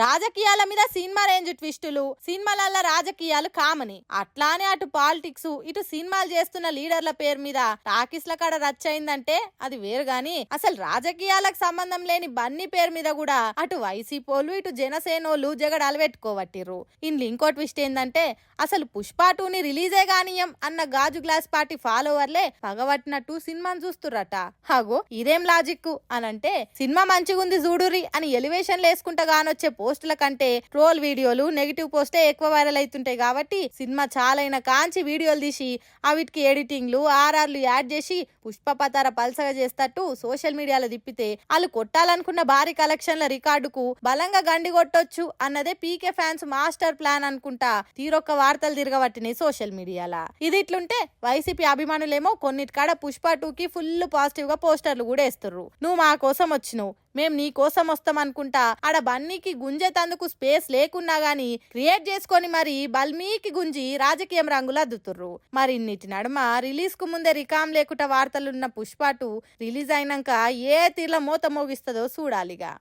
రాజకీయాల మీద cinema range ట్విస్టులు సినిమాలల్ల రాజకీయాలు కామని. అట్లానే అటు పాలిటిక్స్ ఇటు సినిమాలు చేస్తున్న లీడర్ల పేరు మీద టాకీస్ల కాడ రచ్చయిందంటే అది వేరు గాని అసలు రాజకీయాలకు సంబంధం లేని బన్నీ పేరు మీద కూడా అటు వైసీపోలు ఇటు జనసేనోళ్ళు జగడాలు పెట్టుకోవట్టిర్రు ఇందులో ఇంకో ట్విస్ట్ ఏంటంటే అసలు పుష్ప టూని రిలీజే గానీయం అన్న గాజు గ్లాస్ పార్టీ ఫాలోవర్లే పగబట్టినట్టు సినిమాను చూస్తుర్రట. హాగో ఇదేం లాజిక్ అనంటే సినిమా మంచిగుంది చూడురి అని ఎలివేషన్లు వేసుకుంటా గానొచ్చే పోస్టుల కంటే ట్రోల్ వీడియోలు నెగిటివ్ పోస్టే ఎక్కువ వైరల్ అవుతుంటాయి కాబట్టి సినిమా చాలైన కాంచి వీడియోలు తీసి అవిటికి ఎడిటింగ్లు ఆర్ఆర్లు యాడ్ చేసి పుష్పపతార పల్సగా చేస్తట్టు సోషల్ మీడియాలో తిప్పితే వాళ్ళు కొట్టాలనుకున్న భారీ కలెక్షన్ల రికార్డుకు బలంగా గండి కొట్టొచ్చు అన్నదే పీకే ఫ్యాన్స్ మాస్టర్ ప్లాన్ అనుకుంటా తీరొక్క వార్తలు తిరగబట్టినాయి సోషల్ మీడియాలా. ఇది ఇట్లుంటే వైసీపీ అభిమానులేమో కొన్నిటికాడ పుష్ప టూకి ఫుల్ పాజిటివ్గా పోస్టర్లు కూడా వేస్తుర్రు. నువ్వు మా కోసం వచ్చినావు. మేం నీ కోసం వస్తాం అనుకుంటా. ఆడ బన్నీకి గుంజేతందుకు స్పేస్ లేకున్నా గాని క్రియేట్ చేసుకొని మరి బల్మీకి గుంజి రాజకీయం రంగులు అద్దుతుర్రు. మరి ఇన్నిటి నడుమ రిలీజ్కు ముందే రికామ్ లేకుండా వార్తలున్న పుష్పాటు రిలీజ్ అయినాక ఏ తీర్ల మూత మోగిస్తుందో చూడాలిగా.